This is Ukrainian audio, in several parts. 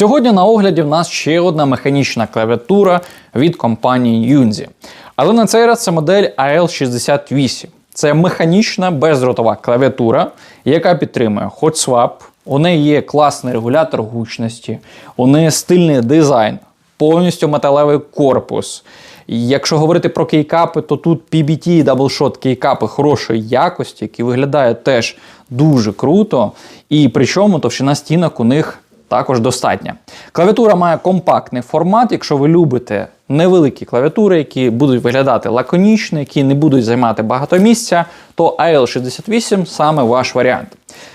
Сьогодні на огляді в нас ще одна механічна клавіатура від компанії Yunzi. Але на цей раз це модель AL68. Це механічна бездротова клавіатура, яка підтримує Hot Swap. У неї є класний регулятор гучності, у неї стильний дизайн, повністю металевий корпус. Якщо говорити про кейкапи, то тут PBT і даблшот кейкапи хорошої якості, які виглядають теж дуже круто. І причому товщина стінок у них також достатня. Клавіатура має компактний формат. Якщо ви любите невеликі клавіатури, які будуть виглядати лаконічно, які не будуть займати багато місця, то AL68 саме ваш варіант.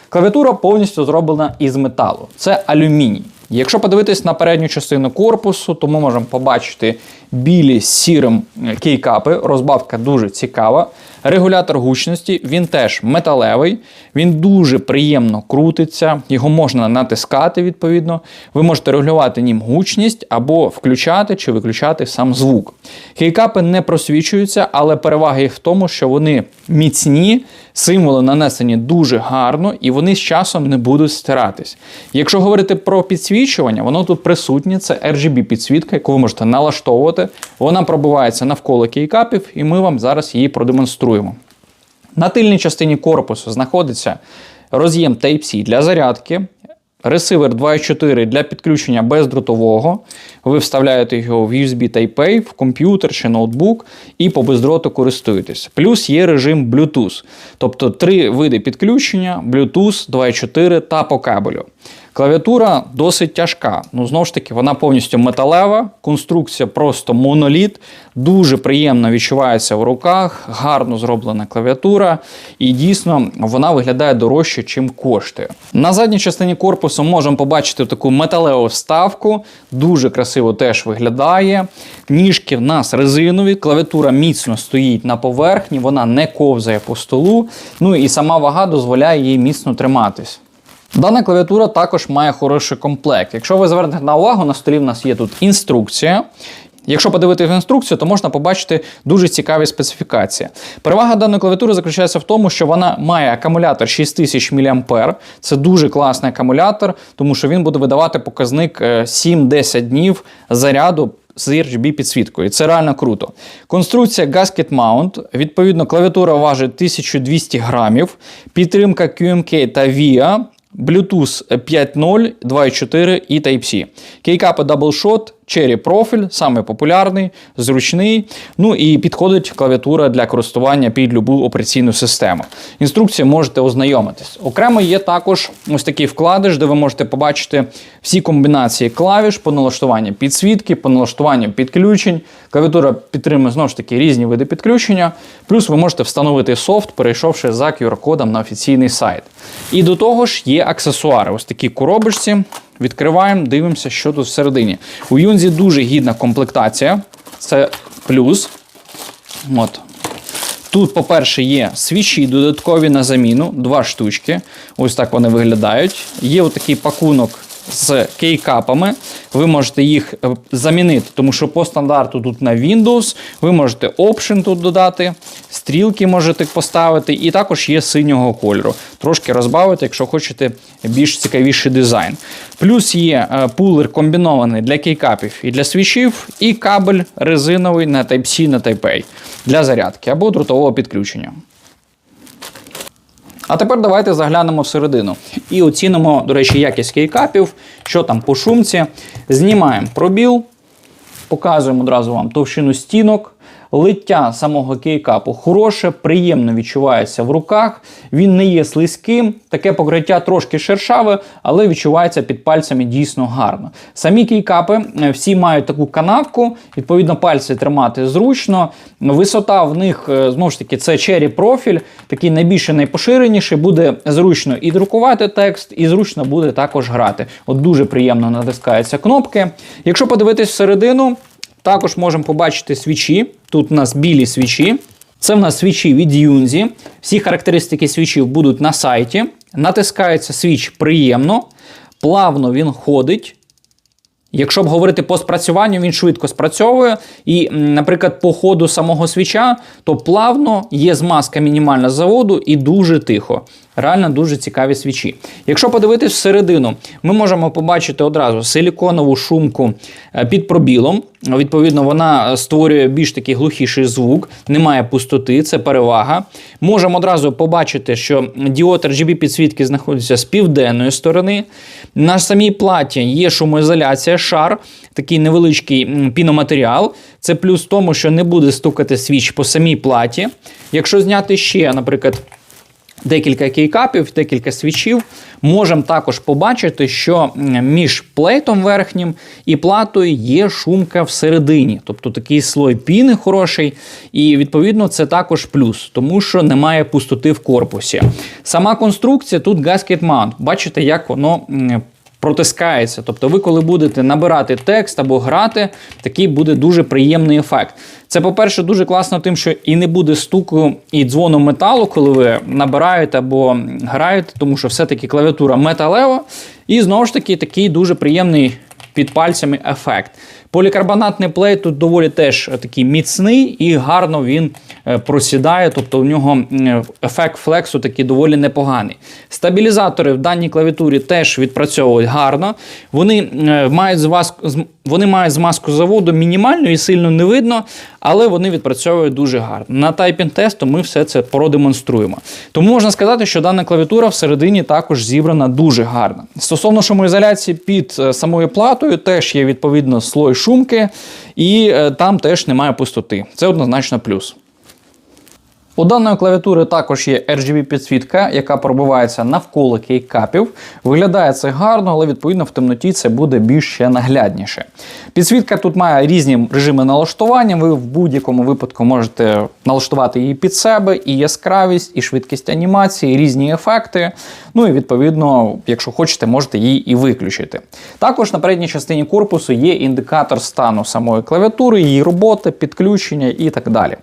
Клавіатура повністю зроблена із металу. Це алюміній. Якщо подивитись на передню частину корпусу, то ми можемо побачити білі з сірим кейкапи. Розбавка дуже цікава. Регулятор гучності, він теж металевий, він дуже приємно крутиться, його можна натискати відповідно. Ви можете регулювати ним гучність або включати чи виключати сам звук. Кейкапи не просвічуються, але перевага їх в тому, що вони міцні, символи нанесені дуже гарно і вони з часом не будуть стиратись. Якщо говорити про підсвічування, воно тут присутнє. Це RGB підсвітка, яку ви можете налаштовувати. Вона пробивається навколо кейкапів, і ми вам зараз її продемонструємо. На тильній частині корпусу знаходиться роз'єм Type-C для зарядки, ресивер 2.4 для підключення бездротового. Ви вставляєте його в USB Type-A, в комп'ютер чи ноутбук і по бездроту користуєтесь. Плюс є режим Bluetooth, тобто три види підключення: Bluetooth, 2.4 та по кабелю. Клавіатура досить тяжка. Ну, знову ж таки, вона повністю металева, конструкція просто моноліт, дуже приємно відчувається в руках, гарно зроблена клавіатура, і дійсно вона виглядає дорожче, чим коштує. На задній частині корпусу можемо побачити таку металеву вставку, дуже красиво теж виглядає. Ніжки в нас резинові, клавіатура міцно стоїть на поверхні, вона не ковзає по столу. Ну і сама вага дозволяє їй міцно триматись. Дана клавіатура також має хороший комплект. Якщо ви звернете на увагу, на столі в нас є тут інструкція. Якщо подивитися інструкцію, то можна побачити дуже цікаві специфікації. Перевага даної клавіатури заключається в тому, що вона має акумулятор 6000 мА. Це дуже класний акумулятор, тому що він буде видавати показник 7-10 днів заряду з RGB підсвіткою. Це реально круто. Конструкція Gasket Mount. Відповідно, клавіатура важить 1200 грамів. Підтримка QMK та VIA. Bluetooth 5.0, 2.4 і Type-C. Кейкапи Double Cherry профіль, саме популярний, зручний. Ну і підходить клавіатура для користування під любу операційну систему. Інструкцію можете ознайомитись. Окремо є також ось такий вкладиш, де ви можете побачити всі комбінації клавіш по налаштуванню підсвітки, по налаштуванню підключень. Клавіатура підтримує знову ж таки різні види підключення. Плюс ви можете встановити софт, перейшовши за QR-кодом на офіційний сайт. І до того ж є аксесуари. Ось такі коробочці. Відкриваємо, дивимося, що тут всередині. У Юнзі дуже гідна комплектація. Це плюс. От. Тут, по-перше, є свічі додаткові на заміну, два штучки. Ось так вони виглядають. Є отакий пакунок з кейкапами. Ви можете їх е, замінити, тому що по стандарту тут на Windows. Ви можете Option тут додати, стрілки можете поставити, і також є синього кольору. Трошки розбавити, якщо хочете більш цікавіший дизайн. Плюс є е, пулер комбінований для кейкапів і для свічів, і кабель резиновий на Type-C на Type-A для зарядки або дротового підключення. А тепер давайте заглянемо всередину і оцінимо, до речі, якість кейкапів, що там по шумці. Знімаємо пробіл, показуємо одразу вам товщину стінок. Лиття самого кейкапу хороше, приємно відчувається в руках. Він не є слизьким, таке покриття трошки шершаве, але відчувається під пальцями дійсно гарно. Самі кейкапи е, всі мають таку канавку, відповідно, пальці тримати зручно. Висота в них, е, знову ж таки, це Cherry профіль, такий найбільше найпоширеніший, буде зручно і друкувати текст, і зручно буде також грати. От дуже приємно натискаються кнопки. Якщо подивитись всередину, також можемо побачити свічі. Тут у нас білі свічі. Це в нас свічі від Юнзі. Всі характеристики свічів будуть на сайті. Натискається свіч приємно, плавно він ходить. Якщо б говорити по спрацюванню, він швидко спрацьовує. І, наприклад, по ходу самого свіча, то плавно є змазка мінімальна заводу і дуже тихо. Реально дуже цікаві свічі. Якщо подивитись всередину, ми можемо побачити одразу силіконову шумку е, під пробілом. Відповідно, вона створює більш такий глухіший звук, немає пустоти, це перевага. Можемо одразу побачити, що діод RGB підсвітки знаходиться з південної сторони. На самій платі є шумоізоляція, шар, такий невеличкий піноматеріал. Це плюс в тому, що не буде стукати свіч по самій платі. Якщо зняти ще, наприклад, декілька кейкапів, декілька свічів, можемо також побачити, що між плейтом верхнім і платою є шумка всередині, тобто такий слой піни хороший, і відповідно це також плюс, тому що немає пустоти в корпусі. Сама конструкція тут gasket mount. Бачите, як воно. Протискається, тобто ви, коли будете набирати текст або грати, такий буде дуже приємний ефект. Це, по-перше, дуже класно тим, що і не буде стуку і дзвону металу, коли ви набираєте або граєте, тому що все-таки клавіатура металева. І знову ж таки такий дуже приємний під пальцями ефект. Полікарбонатний плейт тут доволі теж такий міцний і гарно він просідає, тобто у нього ефект флексу такий доволі непоганий. Стабілізатори в даній клавіатурі теж відпрацьовують гарно. Вони е, мають змазку, вони мають змазку заводу мінімальну і сильно не видно, але вони відпрацьовують дуже гарно. На тайпінг тесту ми все це продемонструємо. Тому можна сказати, що дана клавіатура всередині також зібрана дуже гарно. Стосовно шумоізоляції під е, самою платою, теж є відповідно слой шумки, і е, там теж немає пустоти. Це однозначно плюс. У даної клавіатури також є RGB підсвітка, яка пробивається навколо кейкапів. Виглядає це гарно, але відповідно в темноті це буде більш ще наглядніше. Підсвітка тут має різні режими налаштування. Ви в будь-якому випадку можете налаштувати її під себе, і яскравість, і швидкість анімації, і різні ефекти. Ну і відповідно, якщо хочете, можете її і виключити. Також на передній частині корпусу є індикатор стану самої клавіатури, її роботи, підключення і так далі.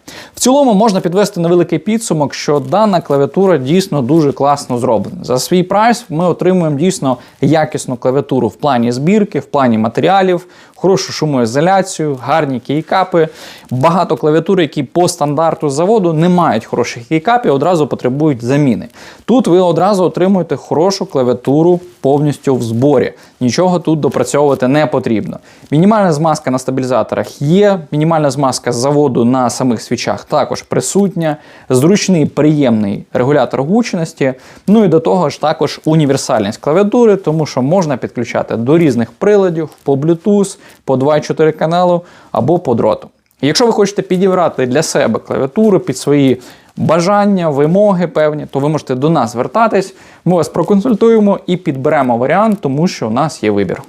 Цілому можна підвести невеликий підсумок, що дана клавіатура дійсно дуже класно зроблена. За свій прайс ми отримуємо дійсно якісну клавіатуру в плані збірки, в плані матеріалів, хорошу шумоізоляцію, гарні кейкапи. Багато клавіатур, які по стандарту заводу не мають хороших кейкапів, одразу потребують заміни. Тут ви одразу отримуєте хорошу клавіатуру повністю в зборі. Нічого тут допрацьовувати не потрібно. Мінімальна змазка на стабілізаторах є, мінімальна змазка з заводу на самих свічах також присутня, зручний приємний регулятор гучності. Ну і до того ж також універсальність клавіатури, тому що можна підключати до різних приладів по Bluetooth, по 2.4 каналу або по дроту. Якщо ви хочете підібрати для себе клавіатуру під свої бажання, вимоги певні, то ви можете до нас звертатись. Ми вас проконсультуємо і підберемо варіант, тому що у нас є вибір.